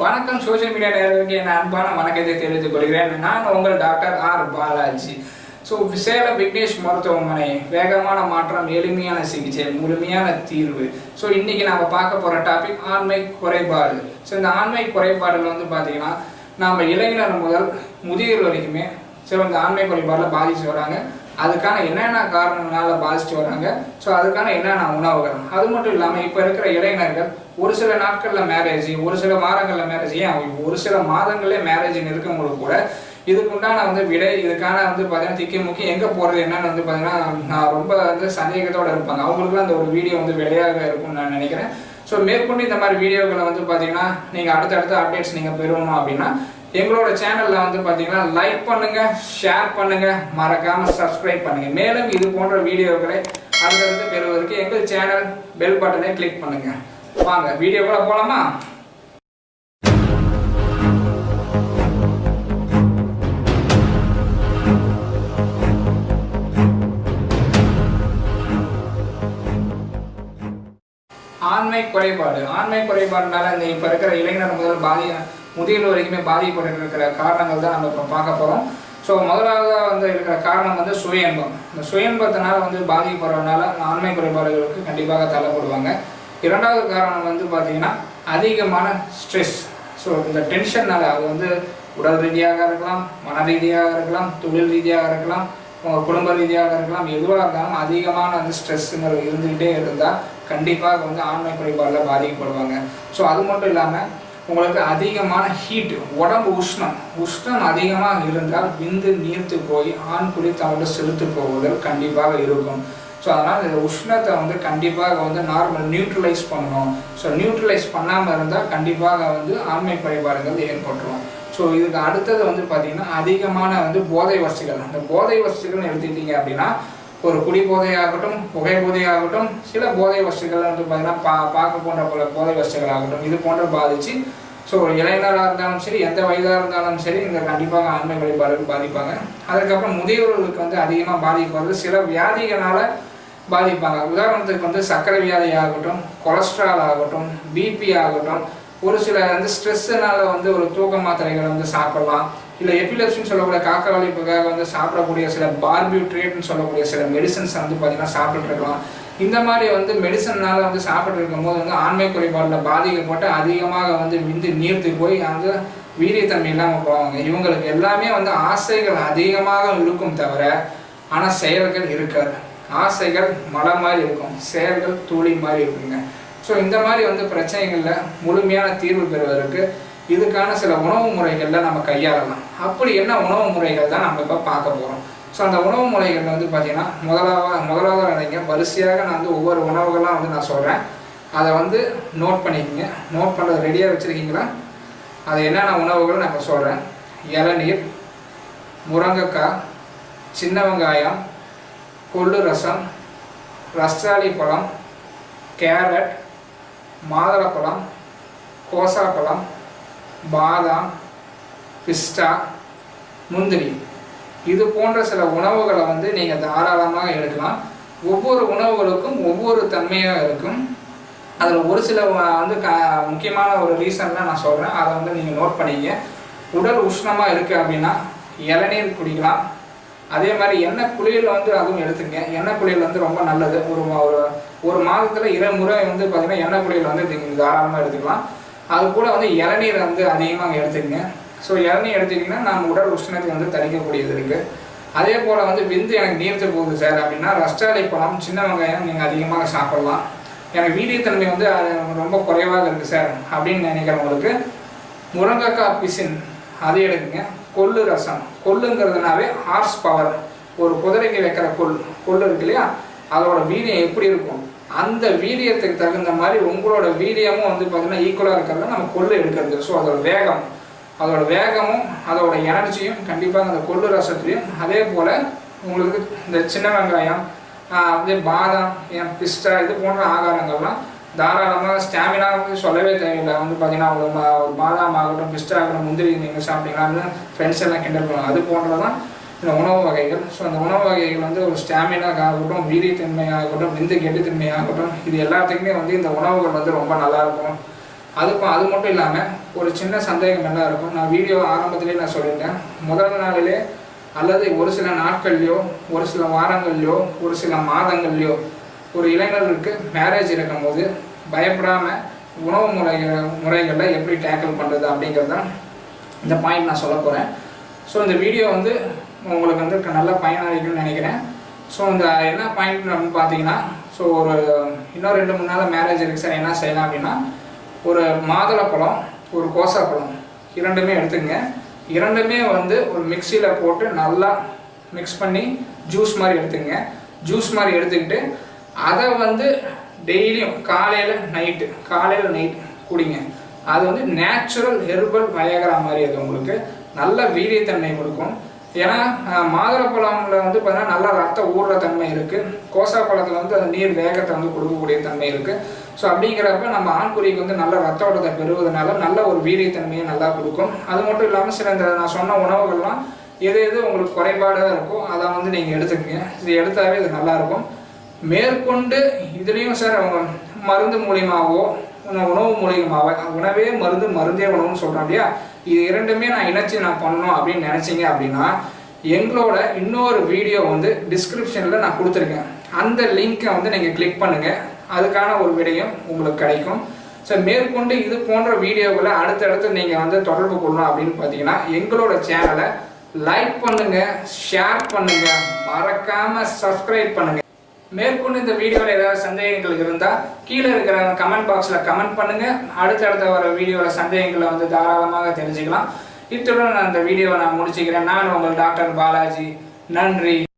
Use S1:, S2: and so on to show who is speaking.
S1: வணக்கம் social media நேர்களுக்கு என் அன்பான வணக்கத்தை தெரிவித்துக் கொள்கிறேன். நான் உங்கள் doctor R Balaji. So Salem Vignesh மருத்துவமனை வேகமான மாற்றம் எளிமையான சிகிச்சை முழுமையான தீர்வு. ஸோ இன்னைக்கு நம்ம பார்க்க போகிற டாபிக் ஆண்மை குறைபாடு. ஸோ இந்த ஆண்மை குறைபாடுல வந்து பார்த்தீங்கன்னா நம்ம இளைஞர் முதல் முதியோர் வரைக்குமே ஸோ இந்த ஆண்மை குறைபாடில் பாதிச்சு வராங்க. அதுக்கான என்னென்ன காரணங்களால பாதிச்சுட்டு வராங்க? ஸோ அதுக்கான என்னென்ன உணவுகள் அது மட்டும் இல்லாமல் இப்போ இருக்கிற இளைஞர்கள் ஒரு சில நாட்களில் மேரேஜ் ஒரு சில மாதங்களில் மேரேஜ் ஏன் ஒரு சில மாதங்களே மேரேஜ் இருக்கவங்களுக்கு கூட இதுக்குண்டான வந்து விடை இதுக்கான வந்து பார்த்தீங்கன்னா திக்கி முக்கி எங்கே போகிறது என்னன்னு வந்து பார்த்தீங்கன்னா நான் ரொம்ப வந்து சந்தேகத்தோடு இருப்பாங்க. அவங்களுக்குலாம் அந்த ஒரு வீடியோ வந்து விடையாக இருக்கும்னு நான் நினைக்கிறேன். ஸோ மேற்கொண்டு இந்த மாதிரி வீடியோக்களை வந்து பார்த்தீங்கன்னா நீங்கள் அடுத்தடுத்த அப்டேட்ஸ் நீங்கள் பெறணும் அப்படின்னா எங்களோட சேனலில் வந்து பார்த்தீங்கன்னா லைக் பண்ணுங்க ஷேர் பண்ணுங்க மறக்காம சப்ஸ்கிரைப் பண்ணுங்க. மேலும் இது போன்ற வீடியோக்களை அடுத்தடுத்து பெறுவதற்கு எங்கள் சேனல் பெல் பட்டனை கிளிக் பண்ணுங்க. வாங்க வீடியோக்குள்ள போலாமா? ஆண்மை குறைபாடு. ஆண்மை குறைபாடுனால இந்த இப்போ இருக்கிற இளைஞர் முதல் பாதி முதியல் வரைக்குமே பாதிப்பட்டு இருக்கிற காரணங்கள் தான் நம்ம இப்போ பார்க்க போகிறோம் ஸோ முதலாவது வந்து இருக்கிற காரணம் வந்து சுய இன்பம் இந்த சுய இன்பத்தினால வந்து பாதிக்கப்படுறதுனால ஆண்மை குறைபாடுகளுக்கு கண்டிப்பாக தள்ளப்படுவாங்க. இரண்டாவது காரணம் வந்து பார்த்தீங்கன்னா அதிகமான ஸ்ட்ரெஸ் ஸோ இந்த டென்ஷன்னால் அது வந்து உடல் ரீதியாக இருக்கலாம் மன ரீதியாக இருக்கலாம் தொழில் ரீதியாக இருக்கலாம் உங்கள் குடும்ப ரீதியாக இருக்கலாம் எதுவாக இருந்தாலும் அதிகமான அந்த ஸ்ட்ரெஸ்ஸுங்கிறது இருந்துக்கிட்டே இருந்தால் கண்டிப்பாக வந்து ஆண்மை குறைபாடில் பாதிக்கப்படுவாங்க. ஸோ அது மட்டும் இல்லாமல் உங்களுக்கு அதிகமான ஹீட் உடம்பு உஷ்ணம். உஷ்ணம் அதிகமாக இருந்தால் விந்து நீர்த்து போய் ஆண் குடி தவிர செலுத்து போவதில் கண்டிப்பாக இருக்கும். ஸோ அதனால் இந்த உஷ்ணத்தை வந்து கண்டிப்பாக வந்து நார்மல் நியூட்ரலைஸ் பண்ணணும். ஸோ நியூட்ரலைஸ் பண்ணாமல் இருந்தால் கண்டிப்பாக வந்து ஆண்மை குறைபாடுகள் ஏற்பட்டுரும். ஸோ இதுக்கு அடுத்தது வந்து பார்த்திங்கன்னா அதிகமான வந்து போதை வசதிகள். அந்த போதை வசதிகள்னு எடுத்துக்கிட்டீங்க அப்படின்னா ஒரு குடி போதையாகட்டும் புகை போதையாகட்டும் சில போதை வசதிகள் வந்து பார்த்திங்கன்னா பா பார்க்க போன்ற பல போதை வசதிகளாகட்டும் ஆகட்டும் இது போன்ற பாதித்து ஸோ ஒரு இளைஞராக இருந்தாலும் சரி எந்த வயதாக இருந்தாலும் சரி இங்கே கண்டிப்பாக ஆண்மை வழிபாடு பாதிப்பாங்க. அதுக்கப்புறம் முதியோர்களுக்கு வந்து அதிகமாக பாதிக்கப்படுறது சில வியாதிகளால் பாதிப்பாங்க. உதாரணத்துக்கு வந்து சர்க்கரை வியாதி ஆகட்டும் கொலஸ்ட்ரால் ஆகட்டும் பிபி ஆகட்டும் ஒரு சில வந்து ஸ்ட்ரெஸ்ஸுனால வந்து ஒரு தூக்க மாத்திரைகளை வந்து சாப்பிடலாம். இல்லை எபிலெப்சின்னு சொல்லக்கூடிய காக்க வலிப்புக்காக வந்து சாப்பிடக்கூடிய சில பார்பியூட்ரேட்னு சொல்லக்கூடிய சில மெடிசன்ஸ் வந்து பார்த்தீங்கன்னா சாப்பிட்டுட்டு இந்த மாதிரி வந்து மெடிசன்னால வந்து சாப்பிட்டு இருக்கும்போது வந்து ஆண்மை குறைபாடில் பாதிக்கப்பட்டு அதிகமாக வந்து விந்து நீர்த்து போய் வந்து வீரியத்தன்மை இல்லாமல் போவாங்க. இவங்களுக்கு எல்லாமே வந்து ஆசைகள் அதிகமாக இருக்கும் தவிர ஆனால் செயல்கள் இருக்காது. ஆசைகள் மலை மாதிரி இருக்கும். செயல்கள் தூளி மாதிரி இருக்குங்க. ஸோ இந்த மாதிரி வந்து பிரச்சனைகளில் முழுமையான தீர்வு பெறுவதற்கு இதுக்கான சில உணவு முறைகளில் நம்ம கையாளலாம். அப்படி என்ன உணவு முறைகள் தான் நம்ம இப்போ பார்க்க போகிறோம் ஸோ அந்த உணவு முறைகள் வந்து பார்த்திங்கன்னா முதலாவது முதலாவது நினைங்க வரிசையாக நான் வந்து ஒவ்வொரு உணவுகள்லாம் வந்து நான் சொல்கிறேன் அதை வந்து நோட் பண்ணிக்கோங்க. நோட் பண்ணுறது ரெடியாக வச்சுருக்கீங்களா? அது என்னென்ன உணவுகள் நான் இப்போ சொல்கிறேன் இளநீர் முருங்கைக்காய் சின்ன வெங்காயம் கொள்ளு ரசம் ரஸ்தாளி பழம் கேரட் மாதுளப்பழம் கோசாப்பழம் பாதாம் பிஸ்டா முந்திரி. இது போன்ற சில உணவுகளை வந்து நீங்கள் தாராளமாக எடுக்கலாம். ஒவ்வொரு உணவுகளுக்கும் ஒவ்வொரு தன்மையாக இருக்கும். அதில் ஒரு சில வந்து க முக்கியமான ஒரு ரீசன்லாம் நான் சொல்கிறேன் அதை வந்து நீங்கள் நோட் பண்ணிக்க உடல் உஷ்ணமாக இருக்குது அப்படின்னா இளநீர் குடிக்கலாம். அதே மாதிரி எண்ணெய் குளியல் வந்து அதுவும் எடுத்துங்க. எண்ணெய் குளியல் வந்து ரொம்ப நல்லது. ஒரு ஒரு ஒரு மாதத்தில் இரு முறை வந்து பார்த்திங்கன்னா எண்ணெய் குளியல் வந்து நீங்கள் தாராளமாக எடுத்துக்கலாம். அது கூட வந்து இளநீர் வந்து அதிகமாக எடுத்துக்கங்க. ஸோ இளநீர் எடுத்துக்கிட்டிங்கன்னா நம்ம உடல் உஷ்ணத்தை வந்து தணிக்கக்கூடியது இருக்குது அதே போல் வந்து விந்து எனக்கு நீர்த்து போகுது சார் அப்படின்னா ரஸ்டாலை பழம் சின்ன வெங்காயம் நீங்கள் அதிகமாக சாப்பிடலாம். எனக்கு வீரியத்தன்மை வந்து அது ரொம்ப குறைவாக இருக்குது சார் அப்படின்னு நினைக்கிறவங்களுக்கு முருங்கைக்காய் பிசின் அது எடுக்குங்க. கொள்ளு ரசம். கொள்ளுங்கிறதுனாவே ஹார்ஸ் பவர் ஒரு குதிரைக்கு வைக்கிற கொள் கொள்ளு இருக்கு இல்லையா? அதோட வீரியம் எப்படி இருக்கும்? அந்த வீரியத்துக்கு தகுந்த மாதிரி உங்களோட வீரியமும் வந்து பார்த்தீங்கன்னா ஈக்குவலாக இருக்கிறது நம்ம கொள்ளு எடுக்கிறது. ஸோ அதோட வேகம். அதோட வேகமும் அதோட எனர்ஜியும் கண்டிப்பாக அந்த கொள்ளு ரசத்துலையும். அதே போல் உங்களுக்கு இந்த சின்ன வெங்காயம் அதே அப்படியே பாதாம் என் பிஸ்டா இது போன்ற ஆகாரங்கள்லாம் தாராளமாக ஸ்டாமினா வந்து சொல்லவே தேவையில்லை. வந்து பார்த்தீங்கன்னா அவங்க பாதாம் ஆகட்டும் பிஸ்டா ஆகட்டும் முந்திரி நீங்கள் சாப்பிட்டீங்கன்னா ஃப்ரெண்ட்ஸ் எல்லாம் கிண்டல் பண்ணுவாங்க. அது போன்றதான் இந்த உணவு வகைகள். ஸோ அந்த உணவு வகைகள் வந்து ஒரு ஸ்டாமினாக ஆகட்டும் வீரியத்தன்மை விந்து கெட்டுத்தன்மையாகட்டும் இது எல்லாத்துக்குமே வந்து இந்த உணவுகள் வந்து ரொம்ப நல்லா இருக்கும். அதுக்கும் அது மட்டும் இல்லாமல் ஒரு சின்ன சந்தேகம் என்ன இருக்கும்? நான் வீடியோ ஆரம்பத்திலே நான் சொல்லியிருந்தேன். முதல் நாளிலே அல்லது ஒரு சில நாட்கள்லையோ ஒரு சில வாரங்கள்லையோ ஒரு சில மாதங்கள்லையோ ஒரு இளைஞர்களுக்கு மேரேஜ் இருக்கும்போது பயப்படாமல் உணவு முறை முறைகளில் எப்படி டேக்கிள் பண்ணுறது அப்படிங்கிறது தான் இந்த பாயிண்ட் நான் சொல்ல போகிறேன் ஸோ இந்த வீடியோ வந்து உங்களுக்கு வந்து நல்லா நல்ல பயனளிக்கும்னு நினைக்கிறேன். ஸோ இந்த என்ன பாயிண்ட் அப்படின்னு பார்த்தீங்கன்னா ஸோ ஒரு இன்னும் ரெண்டு மூணு நாள் மேரேஜ் இருக்குது சார். என்ன செய்யலாம் அப்படின்னா ஒரு மாதுளப்பழம் ஒரு கோசாப்பழம் இரண்டுமே எடுத்துங்க இரண்டுமே வந்து ஒரு மிக்சியில் போட்டு நல்லா மிக்ஸ் பண்ணி ஜூஸ் மாதிரி எடுத்துங்க ஜூஸ் மாதிரி எடுத்துக்கிட்டு அதை வந்து டெய்லியும் காலையில் நைட்டு காலையில் நைட் குடிங்க. அது வந்து நேச்சுரல் ஹெர்பல் வயகரா மாதிரி அது உங்களுக்கு. நல்ல வீரியத்தன்மை கொடுக்கும். ஏன்னா அஹ், மாதுளப்பழம்ல வந்து பார்த்தீங்கன்னா நல்லா ரத்த ஊடுற தன்மை இருக்குது கோசா பழத்தில் வந்து அந்த நீர் வேகத்தை வந்து கொடுக்கக்கூடிய தன்மை இருக்குது ஸோ அப்படிங்கிறப்ப நம்ம ஆண்குறிக்கு வந்து நல்ல ரத்த ஓட்டத்தை பெறுவதனால நல்ல ஒரு வீரியத்தன்மையை நல்லா கொடுக்கும். அது மட்டும் இல்லாமல் சில இந்த நான் சொன்ன உணவுகள்லாம் எது எது உங்களுக்கு குறைபாடாக இருக்கோ அதை வந்து நீங்கள் எடுத்துக்கங்க. இது எடுத்தாவே இது நல்லா இருக்கும். மேற்கொண்டு இதுலேயும் சார் அவங்க மருந்து மூலியமாகவோ உணவு மூலியமாகவோ உணவே மருந்து மருந்தே உணவுன்னு சொல்கிறோம் இல்லையா? இது இரண்டுமே நான் இணைச்சு நான் பண்ணணும் அப்படின்னு நினச்சிங்க அப்படின்னா எங்களோட இன்னொரு வீடியோ வந்து டிஸ்கிரிப்ஷனில் நான் கொடுத்துருக்கேன். அந்த லிங்க்கை வந்து நீங்கள் கிளிக் பண்ணுங்கள் அதுக்கான ஒரு விடயம் உங்களுக்கு கிடைக்கும். ஸோ மேற்கொண்டு இது போன்ற வீடியோக்களை அடுத்தடுத்து நீங்கள் வந்து தொடர்பு கொள்ளணும் அப்படின்னு பார்த்தீங்கன்னா எங்களோட சேனலை லைக் பண்ணுங்கள் ஷேர் பண்ணுங்கள் மறக்காமல் சப்ஸ்கிரைப் பண்ணுங்க. மேற்கொண்டு இந்த வீடியோவில் ஏதாவது சந்தேகங்கள் இருந்தால் கீழே இருக்கிற கமெண்ட் பாக்ஸில் கமெண்ட் பண்ணுங்கள் அடுத்தடுத்த வர வீடியோவில் சந்தேகங்களை வந்து தாராளமாக தெரிஞ்சுக்கலாம். இத்துடன் நான் அந்த வீடியோவை நான் முடிச்சுக்கிறேன். நான் உங்கள் டாக்டர் பாலாஜி. நன்றி.